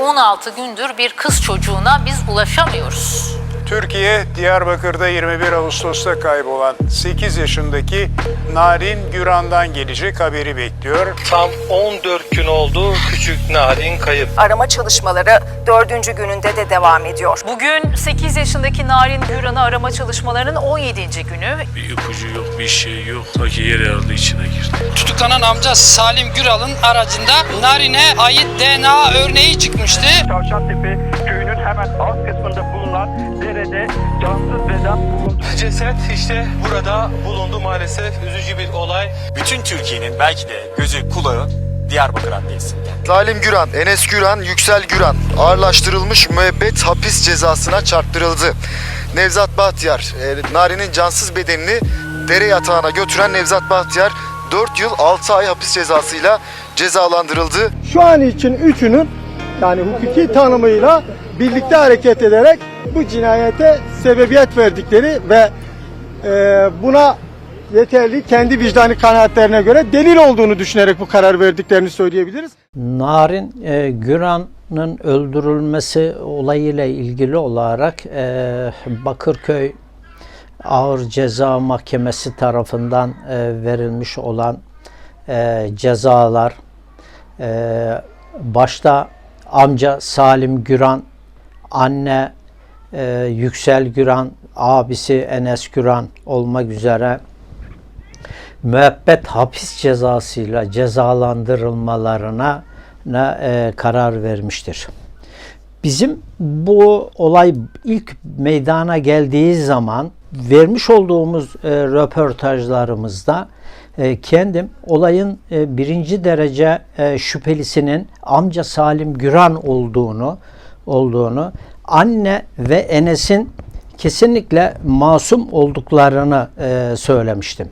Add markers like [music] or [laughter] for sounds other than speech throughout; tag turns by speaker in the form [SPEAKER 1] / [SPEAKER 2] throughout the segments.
[SPEAKER 1] 16 gündür bir kız çocuğuna biz ulaşamıyoruz.
[SPEAKER 2] Türkiye, Diyarbakır'da 21 Ağustos'ta kaybolan 8 yaşındaki Narin Güran'dan gelecek haberi bekliyor.
[SPEAKER 3] Tam 14 gün oldu küçük Narin kayıp.
[SPEAKER 4] Arama çalışmaları dördüncü gününde de devam ediyor.
[SPEAKER 1] Bugün 8 yaşındaki Narin Güran'ı arama çalışmalarının 17. günü.
[SPEAKER 5] Bir ipucu yok, bir şey yok. Ta ki yer yarıldı içine girdi.
[SPEAKER 6] Tutuklanan amca Salim Güral'ın aracında Narin'e ait DNA örneği çıkmıştı.
[SPEAKER 7] Tavşantepe köyünün hemen alt kısmında bulunan derede cansız beden bulundu.
[SPEAKER 3] Ceset işte burada bulundu maalesef üzücü bir olay.
[SPEAKER 8] bütün Türkiye'nin belki de gözü kulağı Diyarbakır Adliyesi'nde.
[SPEAKER 9] Salim Güran, Enes Güran, Yüksel Güran ağırlaştırılmış müebbet hapis cezasına çarptırıldı. Nevzat Bahtiyar, e, Nari'nin cansız bedenini dere yatağına götüren Nevzat Bahtiyar 4 yıl 6 ay hapis cezasıyla cezalandırıldı.
[SPEAKER 10] Şu an için üçünün yani hukuki tanımıyla birlikte hareket ederek bu cinayete sebebiyet verdikleri ve e, buna yeterli kendi vicdani kanaatlerine göre delil olduğunu düşünerek bu karar verdiklerini söyleyebiliriz.
[SPEAKER 11] Narin e, Güran'ın öldürülmesi olayıyla ilgili olarak e, Bakırköy Ağır Ceza Mahkemesi tarafından e, verilmiş olan e, cezalar e, başta amca Salim Güran, anne e, Yüksel Güran, abisi Enes Güran olmak üzere müebbet hapis cezasıyla cezalandırılmalarına ne, e, karar vermiştir. Bizim bu olay ilk meydana geldiği zaman vermiş olduğumuz e, röportajlarımızda e, kendim olayın e, birinci derece e, şüphelisinin amca Salim Güran olduğunu olduğunu anne ve Enes'in kesinlikle masum olduklarını e, söylemiştim.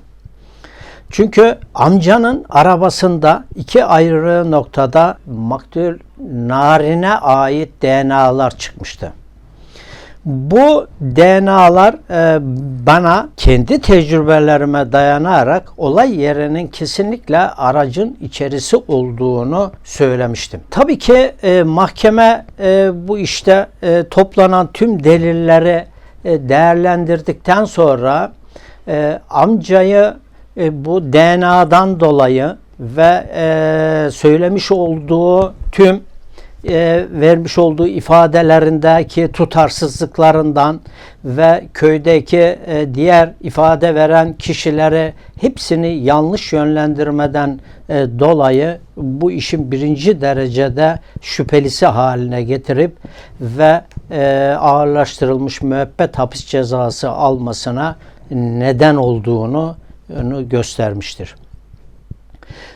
[SPEAKER 11] Çünkü amcanın arabasında iki ayrı noktada maktul narine ait DNA'lar çıkmıştı. Bu DNA'lar e, bana kendi tecrübelerime dayanarak olay yerinin kesinlikle aracın içerisi olduğunu söylemiştim. Tabii ki e, mahkeme e, bu işte e, toplanan tüm delilleri e, değerlendirdikten sonra e, amcayı e, bu DNA'dan dolayı ve e, söylemiş olduğu tüm e, vermiş olduğu ifadelerindeki tutarsızlıklarından ve köydeki e, diğer ifade veren kişileri hepsini yanlış yönlendirmeden e, dolayı bu işin birinci derecede şüphelisi haline getirip ve e, ağırlaştırılmış müebbet hapis cezası almasına neden olduğunu göstermiştir.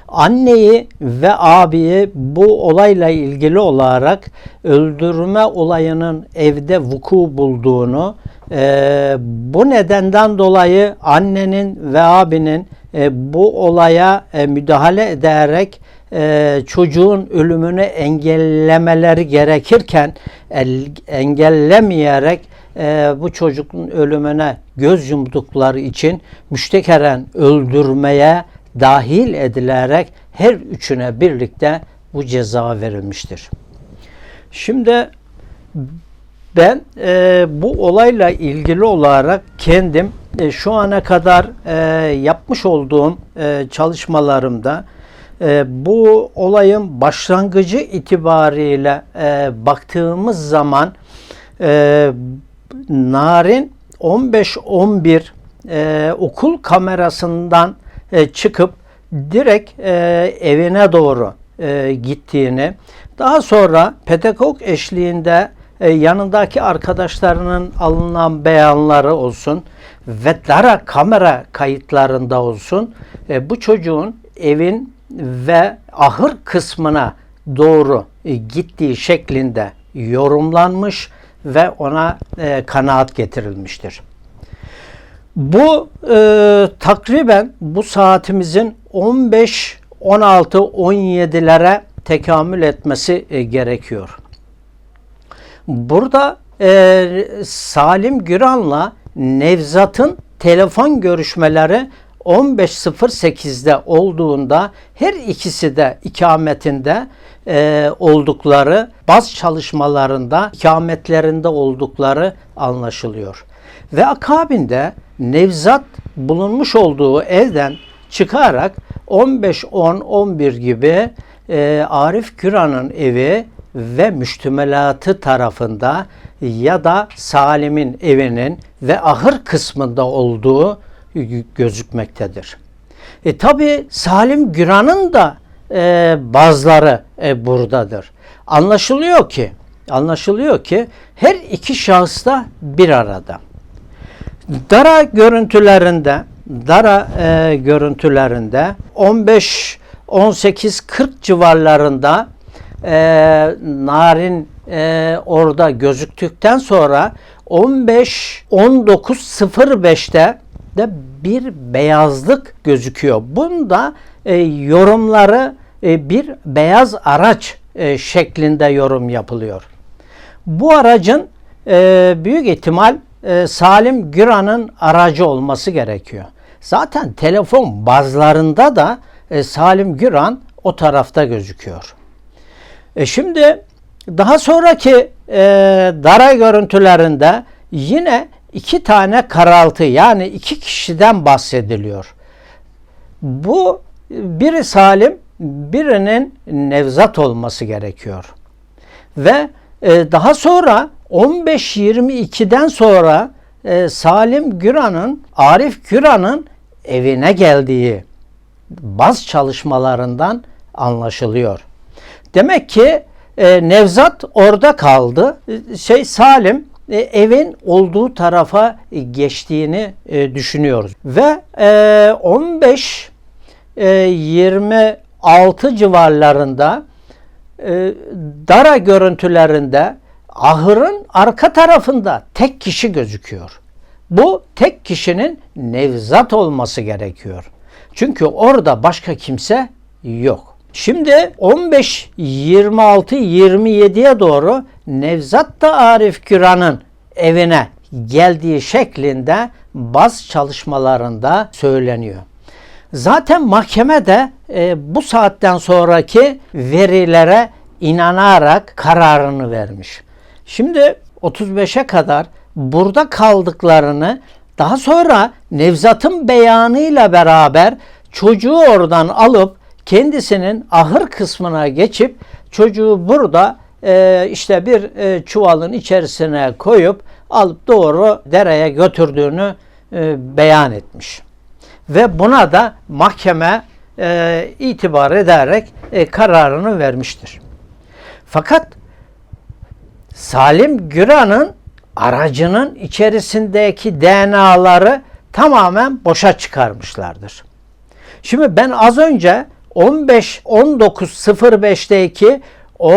[SPEAKER 11] Anneyi ve abiyi bu olayla ilgili olarak öldürme olayının evde vuku bulduğunu, e, bu nedenden dolayı annenin ve abinin e, bu olaya e, müdahale ederek e, çocuğun ölümünü engellemeleri gerekirken el, engellemeyerek e, bu çocuğun ölümüne göz yumdukları için müştekeren öldürmeye dahil edilerek her üçüne birlikte bu ceza verilmiştir. Şimdi ben e, bu olayla ilgili olarak kendim e, şu ana kadar e, yapmış olduğum e, çalışmalarımda e, bu olayın başlangıcı itibariyle e, baktığımız zaman e, Narin 15-11 e, okul kamerasından e, çıkıp direkt e, evine doğru e, gittiğini, daha sonra pedagog eşliğinde e, yanındaki arkadaşlarının alınan beyanları olsun ve dara kamera kayıtlarında olsun e, bu çocuğun evin ve ahır kısmına doğru e, gittiği şeklinde yorumlanmış ve ona e, kanaat getirilmiştir. Bu e, takriben bu saatimizin 15, 16, 17'lere tekamül etmesi e, gerekiyor. Burada e, Salim Güran'la Nevzat'ın telefon görüşmeleri 15.08'de olduğunda her ikisi de ikametinde e, oldukları, baz çalışmalarında ikametlerinde oldukları anlaşılıyor. Ve akabinde Nevzat bulunmuş olduğu evden çıkarak 15-10-11 gibi e, Arif Güran'ın evi ve müştemilatı tarafında ya da Salim'in evinin ve ahır kısmında olduğu gözükmektedir. E tabi Salim Güran'ın da e, bazıları e, buradadır. Anlaşılıyor ki, anlaşılıyor ki her iki şahıs da bir arada. Dara görüntülerinde, Dara e, görüntülerinde 15 18 40 civarlarında e, Narin e, orada gözüktükten sonra 15 19 05'te de bir beyazlık gözüküyor. Bunda e, yorumları e, bir beyaz araç e, şeklinde yorum yapılıyor. Bu aracın e, büyük ihtimal e, Salim Güran'ın aracı olması gerekiyor. Zaten telefon bazlarında da e, Salim Güran o tarafta gözüküyor. E şimdi daha sonraki e, dara görüntülerinde yine iki tane karaltı yani iki kişiden bahsediliyor. Bu biri Salim, birinin Nevzat olması gerekiyor. Ve e, daha sonra 15-22'den sonra e, Salim Güran'ın, Arif Güran'ın evine geldiği baz çalışmalarından anlaşılıyor. Demek ki e, Nevzat orada kaldı. E, Şey Salim e, evin olduğu tarafa geçtiğini e, düşünüyoruz. Ve e, 15 e, 26 civarlarında e, Dara görüntülerinde ahırın arka tarafında tek kişi gözüküyor. Bu tek kişinin Nevzat olması gerekiyor. Çünkü orada başka kimse yok. Şimdi 15 26 27'ye doğru Nevzat da Arif Güran'ın evine geldiği şeklinde baz çalışmalarında söyleniyor. Zaten mahkeme de e, bu saatten sonraki verilere inanarak kararını vermiş. Şimdi 35'e kadar burada kaldıklarını daha sonra Nevzat'ın beyanıyla beraber çocuğu oradan alıp kendisinin ahır kısmına geçip çocuğu burada e, işte bir e, çuvalın içerisine koyup alıp doğru dereye götürdüğünü e, beyan etmiş. Ve buna da mahkeme e, itibar ederek e, kararını vermiştir. Fakat Salim Güran'ın aracının içerisindeki DNA'ları tamamen boşa çıkarmışlardır. Şimdi ben az önce 15 19.05'teki o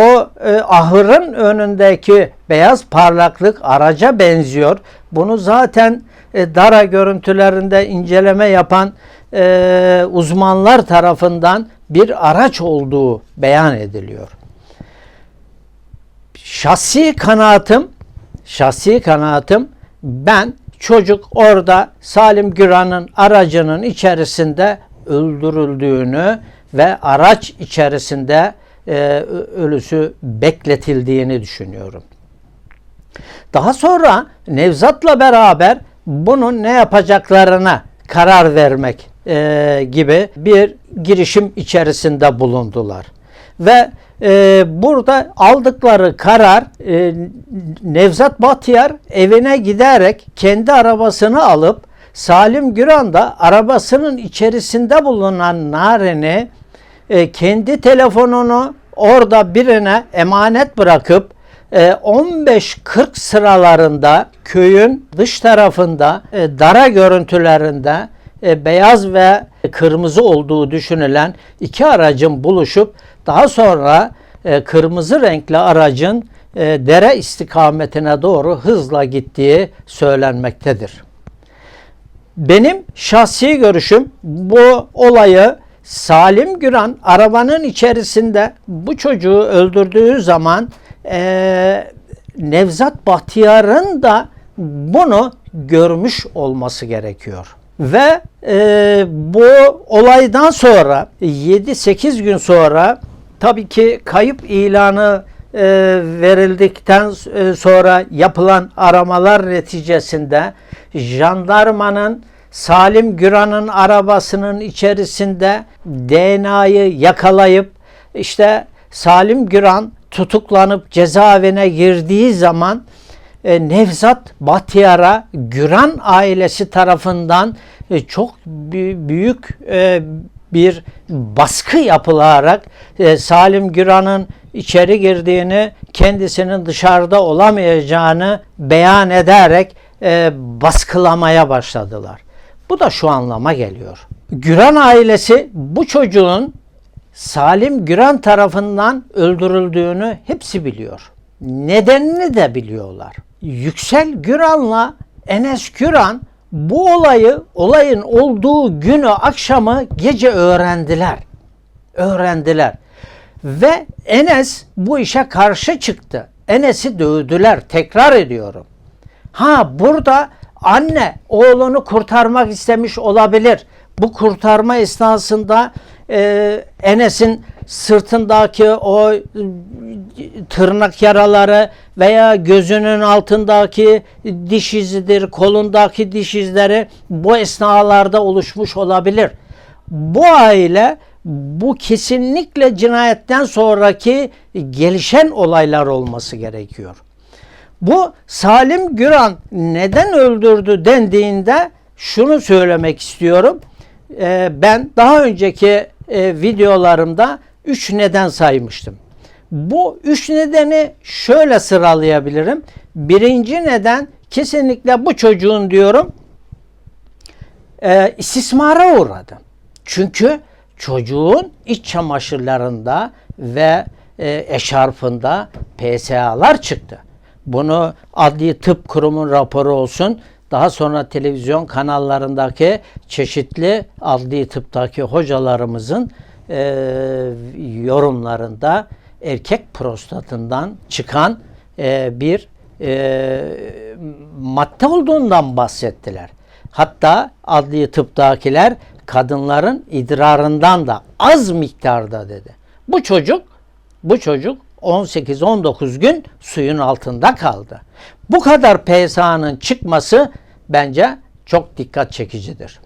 [SPEAKER 11] e, ahırın önündeki beyaz parlaklık araca benziyor. Bunu zaten e, Dara görüntülerinde inceleme yapan e, uzmanlar tarafından bir araç olduğu beyan ediliyor. Şahsi kanaatim, şahsi kanaatim ben çocuk orada Salim Güran'ın aracının içerisinde öldürüldüğünü ve araç içerisinde e, ölüsü bekletildiğini düşünüyorum. Daha sonra Nevzat'la beraber bunun ne yapacaklarına karar vermek e, gibi bir girişim içerisinde bulundular. Ve e, burada aldıkları karar e, Nevzat Bahtiyar evine giderek kendi arabasını alıp Salim Güran da arabasının içerisinde bulunan Naren'i e, kendi telefonunu orada birine emanet bırakıp e, 15-40 sıralarında köyün dış tarafında e, dara görüntülerinde e, beyaz ve kırmızı olduğu düşünülen iki aracın buluşup daha sonra e, kırmızı renkli aracın e, dere istikametine doğru hızla gittiği söylenmektedir. Benim şahsi görüşüm bu olayı Salim Güran arabanın içerisinde bu çocuğu öldürdüğü zaman e, Nevzat Bahtiyar'ın da bunu görmüş olması gerekiyor. Ve e, bu olaydan sonra 7-8 gün sonra tabii ki kayıp ilanı e, verildikten e, sonra yapılan aramalar neticesinde jandarmanın Salim Güran'ın arabasının içerisinde DNA'yı yakalayıp işte Salim Güran tutuklanıp cezaevine girdiği zaman e, Nevzat Bahtiyar'a Güran ailesi tarafından e, çok bü- büyük e, bir baskı yapılarak e, Salim Güran'ın içeri girdiğini, kendisinin dışarıda olamayacağını beyan ederek e, baskılamaya başladılar. Bu da şu anlama geliyor. Güran ailesi bu çocuğun Salim Güran tarafından öldürüldüğünü hepsi biliyor. Nedenini de biliyorlar. Yüksel Güran'la Enes Güran bu olayı olayın olduğu günü akşamı gece öğrendiler. Öğrendiler. Ve Enes bu işe karşı çıktı. Enes'i dövdüler. Tekrar ediyorum. Ha burada anne oğlunu kurtarmak istemiş olabilir. Bu kurtarma esnasında e, Enes'in sırtındaki o e, tırnak yaraları veya gözünün altındaki diş izidir, kolundaki diş izleri bu esnalarda oluşmuş olabilir. Bu aile bu kesinlikle cinayetten sonraki gelişen olaylar olması gerekiyor. Bu Salim Güran neden öldürdü dendiğinde şunu söylemek istiyorum. Ee, ben daha önceki e, videolarımda üç neden saymıştım. Bu üç nedeni şöyle sıralayabilirim. Birinci neden kesinlikle bu çocuğun diyorum e, istismara uğradı. Çünkü çocuğun iç çamaşırlarında ve e, eşarfında PSA'lar çıktı. Bunu Adli Tıp Kurumu raporu olsun, daha sonra televizyon kanallarındaki çeşitli adli tıptaki hocalarımızın e, yorumlarında erkek prostatından çıkan e, bir e, madde olduğundan bahsettiler. Hatta adli tıptakiler kadınların idrarından da az miktarda dedi. Bu çocuk bu çocuk 18-19 gün suyun altında kaldı. Bu kadar PSA'nın çıkması bence çok dikkat çekicidir.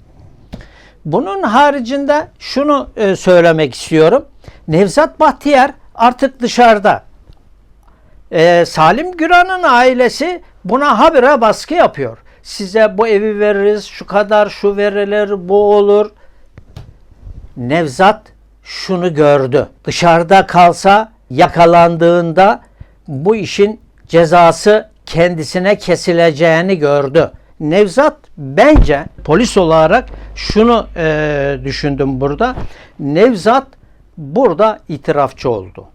[SPEAKER 11] Bunun haricinde şunu e, söylemek istiyorum. Nevzat Bahtiyar artık dışarıda. E, Salim Güran'ın ailesi buna habire baskı yapıyor. Size bu evi veririz, şu kadar şu verilir, bu olur. Nevzat şunu gördü. Dışarıda kalsa yakalandığında bu işin cezası kendisine kesileceğini gördü. Nevzat bence polis olarak şunu e, düşündüm burada. Nevzat burada itirafçı oldu.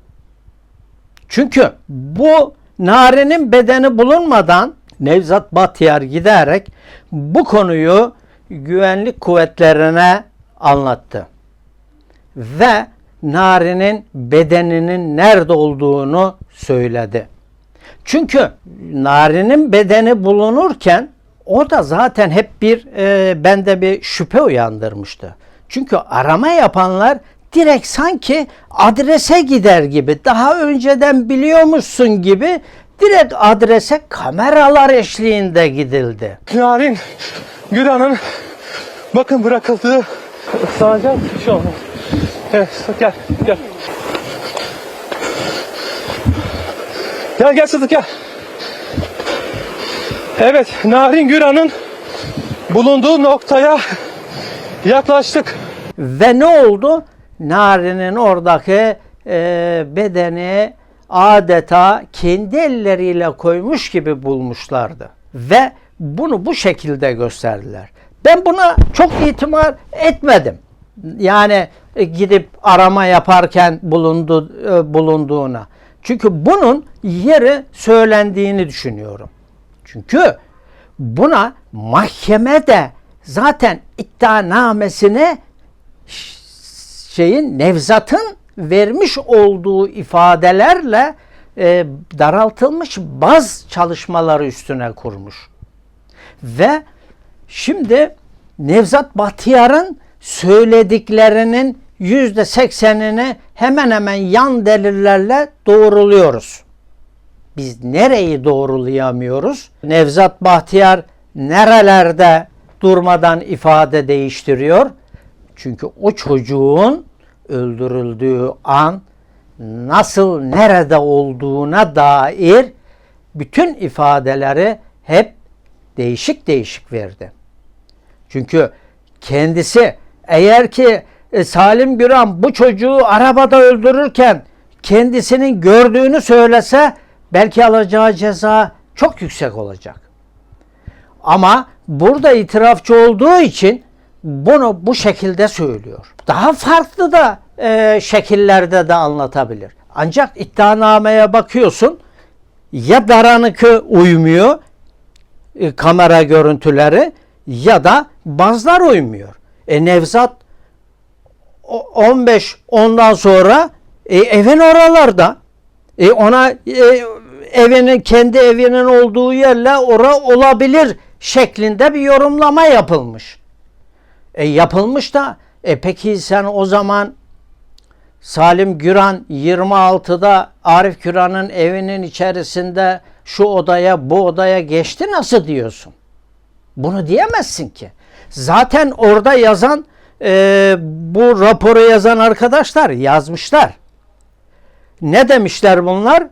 [SPEAKER 11] Çünkü bu Nare'nin bedeni bulunmadan Nevzat Bahtiyar giderek bu konuyu güvenlik kuvvetlerine anlattı. Ve Nari'nin bedeninin nerede olduğunu söyledi. Çünkü Nari'nin bedeni bulunurken o da zaten hep bir e, bende bir şüphe uyandırmıştı. Çünkü arama yapanlar direkt sanki adrese gider gibi daha önceden biliyormuşsun gibi direkt adrese kameralar eşliğinde gidildi.
[SPEAKER 3] Narin Güran'ın bakın bırakıldığı bir şey olmaz. Evet gel gel. Gel gel Sıdık gel. Evet Narin Güran'ın bulunduğu noktaya yaklaştık.
[SPEAKER 11] Ve ne oldu? Nari'nin oradaki e, bedeni adeta kendi elleriyle koymuş gibi bulmuşlardı. Ve bunu bu şekilde gösterdiler. Ben buna çok itibar etmedim. Yani e, gidip arama yaparken bulundu e, bulunduğuna. Çünkü bunun yeri söylendiğini düşünüyorum. Çünkü buna mahkemede zaten iddianamesine şeyin Nevzat'ın vermiş olduğu ifadelerle e, daraltılmış baz çalışmaları üstüne kurmuş. Ve şimdi Nevzat Bahtiyar'ın söylediklerinin yüzde seksenini hemen hemen yan delillerle doğruluyoruz. Biz nereyi doğrulayamıyoruz? Nevzat Bahtiyar nerelerde durmadan ifade değiştiriyor? Çünkü o çocuğun öldürüldüğü an nasıl nerede olduğuna dair bütün ifadeleri hep değişik değişik verdi. Çünkü kendisi eğer ki e, Salim Güran bu çocuğu arabada öldürürken kendisinin gördüğünü söylese belki alacağı ceza çok yüksek olacak. Ama burada itirafçı olduğu için bunu bu şekilde söylüyor. Daha farklı da e, şekillerde de anlatabilir. Ancak iddianameye bakıyorsun ya daranıkı uymuyor e, kamera görüntüleri ya da bazılar uymuyor. E Nevzat o- 15 ondan sonra e, evin oralarda e, ona e, evinin kendi evinin olduğu yerle ora olabilir şeklinde bir yorumlama yapılmış. E, yapılmış da e, peki sen o zaman Salim Güran 26'da Arif Güran'ın evinin içerisinde şu odaya bu odaya geçti nasıl diyorsun? Bunu diyemezsin ki. Zaten orada yazan e, bu raporu yazan arkadaşlar yazmışlar. Ne demişler bunlar?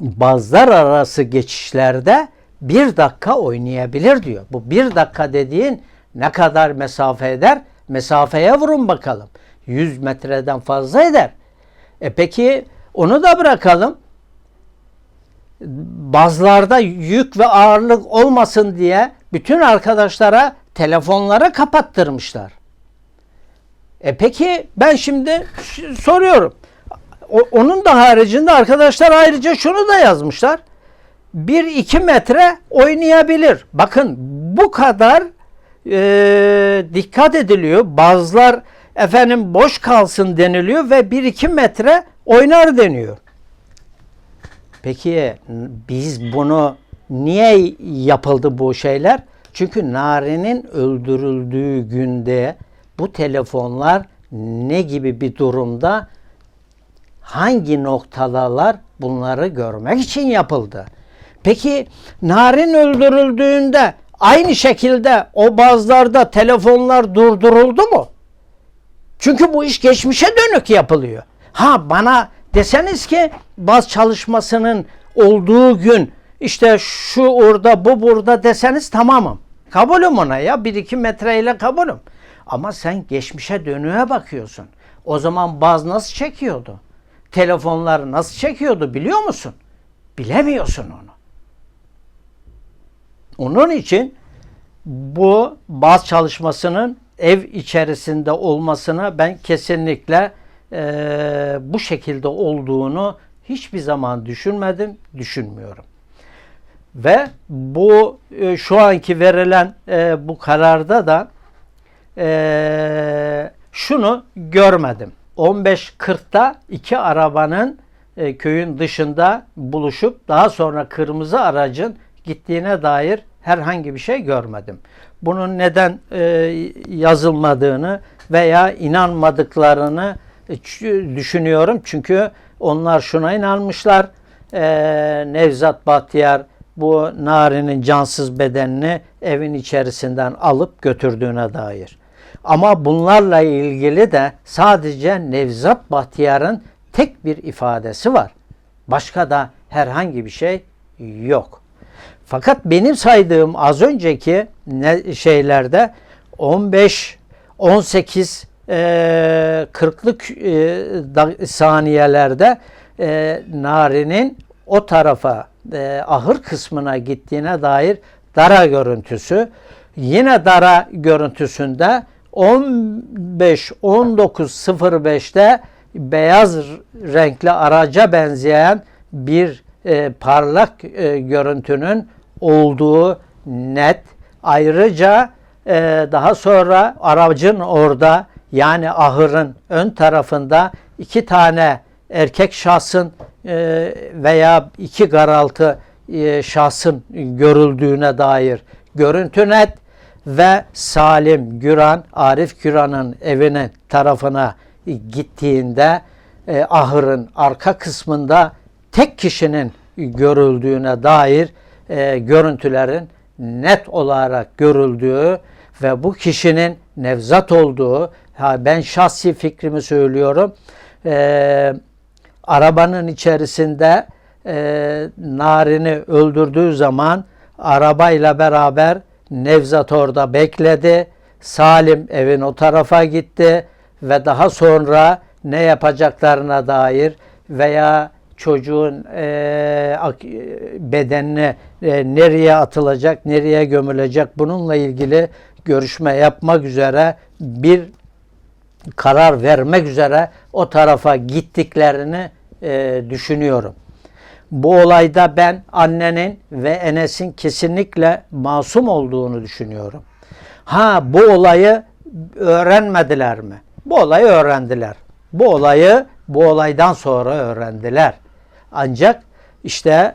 [SPEAKER 11] Bazılar arası geçişlerde bir dakika oynayabilir diyor. Bu bir dakika dediğin ne kadar mesafe eder? Mesafeye vurun bakalım. 100 metreden fazla eder. E peki onu da bırakalım. Bazılarda yük ve ağırlık olmasın diye bütün arkadaşlara telefonları kapattırmışlar. E peki ben şimdi soruyorum. O- onun da haricinde arkadaşlar ayrıca şunu da yazmışlar. 1-2 metre oynayabilir. Bakın bu kadar e, dikkat ediliyor. Bazılar efendim boş kalsın deniliyor ve 1-2 metre oynar deniyor. Peki biz bunu niye yapıldı bu şeyler? Çünkü Nari'nin öldürüldüğü günde bu telefonlar ne gibi bir durumda hangi noktadalar bunları görmek için yapıldı. Peki Narin öldürüldüğünde aynı şekilde o bazılarda telefonlar durduruldu mu? Çünkü bu iş geçmişe dönük yapılıyor. Ha bana deseniz ki baz çalışmasının olduğu gün işte şu orada bu burada deseniz tamamım. Kabulüm ona ya bir iki metreyle kabulüm. Ama sen geçmişe dönüğe bakıyorsun. O zaman baz nasıl çekiyordu? Telefonları nasıl çekiyordu biliyor musun? Bilemiyorsun onu. Onun için bu baz çalışmasının ev içerisinde olmasına ben kesinlikle eee, bu şekilde olduğunu hiçbir zaman düşünmedim, düşünmüyorum. Ve bu e, şu anki verilen e, bu kararda da e, şunu görmedim. 15.40'da iki arabanın e, köyün dışında buluşup daha sonra kırmızı aracın gittiğine dair herhangi bir şey görmedim. Bunun neden e, yazılmadığını veya inanmadıklarını e, düşünüyorum. Çünkü onlar şuna inanmışlar. E, Nevzat Bahtiyar bu Nari'nin cansız bedenini evin içerisinden alıp götürdüğüne dair. Ama bunlarla ilgili de sadece Nevzat Bahtiyar'ın tek bir ifadesi var. Başka da herhangi bir şey yok. Fakat benim saydığım az önceki şeylerde 15 18 e, 40'lık e, saniyelerde e, Nari'nin o tarafa e, ahır kısmına gittiğine dair dara görüntüsü yine dara görüntüsünde 15 19.05'te beyaz renkli araca benzeyen bir e, parlak e, görüntünün olduğu net. Ayrıca e, daha sonra aracın orada yani ahırın ön tarafında iki tane erkek şahsın e, veya iki garaltı e, şahsın görüldüğüne dair görüntü net ve Salim Güran, Arif Güran'ın evine tarafına gittiğinde e, ahırın arka kısmında tek kişinin görüldüğüne dair e, görüntülerin net olarak görüldüğü ve bu kişinin Nevzat olduğu, ha ben şahsi fikrimi söylüyorum, e, arabanın içerisinde e, Narin'i öldürdüğü zaman arabayla beraber Nevzat orada bekledi. Salim evin o tarafa gitti ve daha sonra ne yapacaklarına dair veya çocuğun e, bedenine e, nereye atılacak, nereye gömülecek bununla ilgili görüşme yapmak üzere bir karar vermek üzere o tarafa gittiklerini e, düşünüyorum. Bu olayda ben annenin ve Enes'in kesinlikle masum olduğunu düşünüyorum. Ha bu olayı öğrenmediler mi? Bu olayı öğrendiler. Bu olayı bu olaydan sonra öğrendiler. Ancak işte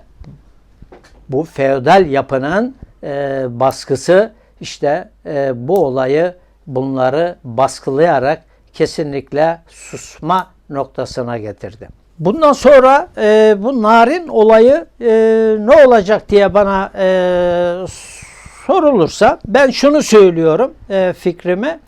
[SPEAKER 11] bu feodal yapının e, baskısı işte e, bu olayı bunları baskılayarak kesinlikle susma noktasına getirdi. Bundan sonra e, bu narin olayı e, ne olacak diye bana e, sorulursa ben şunu söylüyorum e, fikrimi.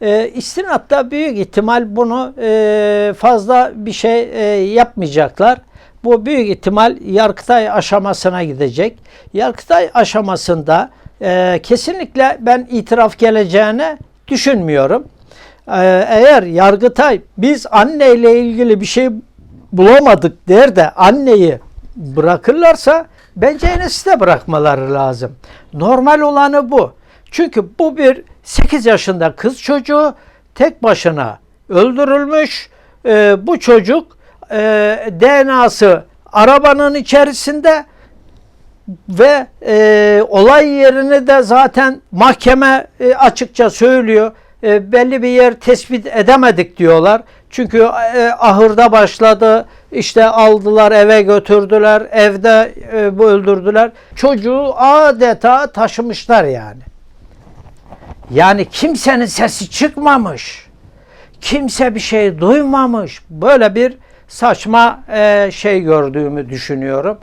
[SPEAKER 11] E, istinatta büyük ihtimal bunu e, fazla bir şey e, yapmayacaklar. Bu büyük ihtimal Yargıtay aşamasına gidecek. Yargıtay aşamasında e, kesinlikle ben itiraf geleceğini düşünmüyorum. E, eğer Yargıtay biz anneyle ilgili bir şey bulamadık der de anneyi bırakırlarsa bence Enes'i de bırakmaları lazım. Normal olanı bu. Çünkü bu bir 8 yaşında kız çocuğu tek başına öldürülmüş. E, bu çocuk e, DNA'sı arabanın içerisinde ve e, olay yerini de zaten mahkeme e, açıkça söylüyor. E, belli bir yer tespit edemedik diyorlar. Çünkü e, ahırda başladı. İşte aldılar eve götürdüler. Evde e, bu öldürdüler. Çocuğu adeta taşımışlar yani. Yani kimsenin sesi çıkmamış. Kimse bir şey duymamış. Böyle bir saçma e, şey gördüğümü düşünüyorum.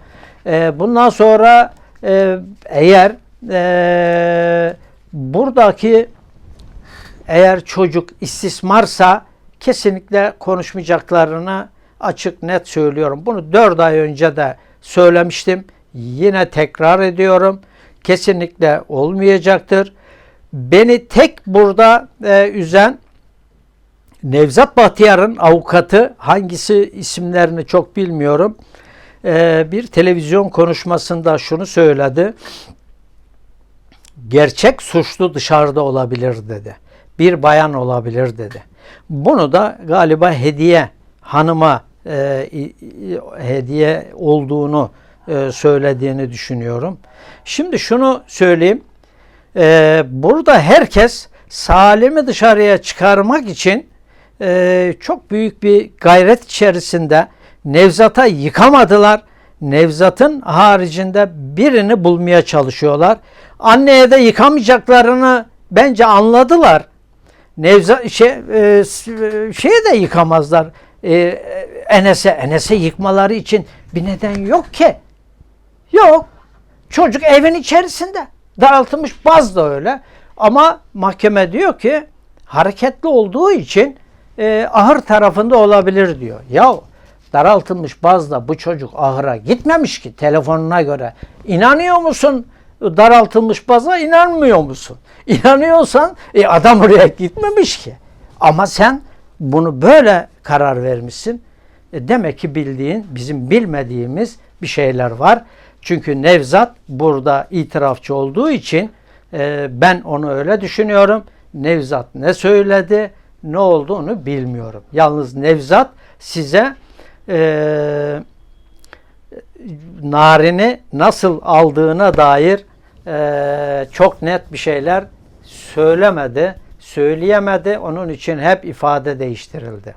[SPEAKER 11] E, bundan sonra e, eğer e, buradaki eğer çocuk istismarsa kesinlikle konuşmayacaklarını açık net söylüyorum. Bunu 4 ay önce de söylemiştim. Yine tekrar ediyorum. Kesinlikle olmayacaktır. Beni tek burada e, üzen Nevzat Bahtiyar'ın avukatı hangisi isimlerini çok bilmiyorum. E, bir televizyon konuşmasında şunu söyledi. Gerçek suçlu dışarıda olabilir dedi. Bir bayan olabilir dedi. Bunu da galiba hediye hanıma e, hediye olduğunu e, söylediğini düşünüyorum. Şimdi şunu söyleyeyim. Ee, burada herkes Salim'i dışarıya çıkarmak için e, çok büyük bir gayret içerisinde Nevzat'a yıkamadılar. Nevzat'ın haricinde birini bulmaya çalışıyorlar. Anneye de yıkamayacaklarını bence anladılar. Nevzat şey e, s- şeye de yıkamazlar. E, Enes'e Enes'e yıkmaları için bir neden yok ki. Yok. Çocuk evin içerisinde. Daraltılmış baz da öyle. Ama mahkeme diyor ki hareketli olduğu için e, ahır tarafında olabilir diyor. Ya daraltılmış bazda bu çocuk ahıra gitmemiş ki telefonuna göre. İnanıyor musun daraltılmış baza inanmıyor musun? [laughs] İnanıyorsan e, adam oraya gitmemiş ki. Ama sen bunu böyle karar vermişsin. E, demek ki bildiğin bizim bilmediğimiz bir şeyler var. Çünkü Nevzat burada itirafçı olduğu için e, ben onu öyle düşünüyorum. Nevzat ne söyledi, ne oldu onu bilmiyorum. Yalnız Nevzat size e, narini nasıl aldığına dair e, çok net bir şeyler söylemedi, söyleyemedi. Onun için hep ifade değiştirildi.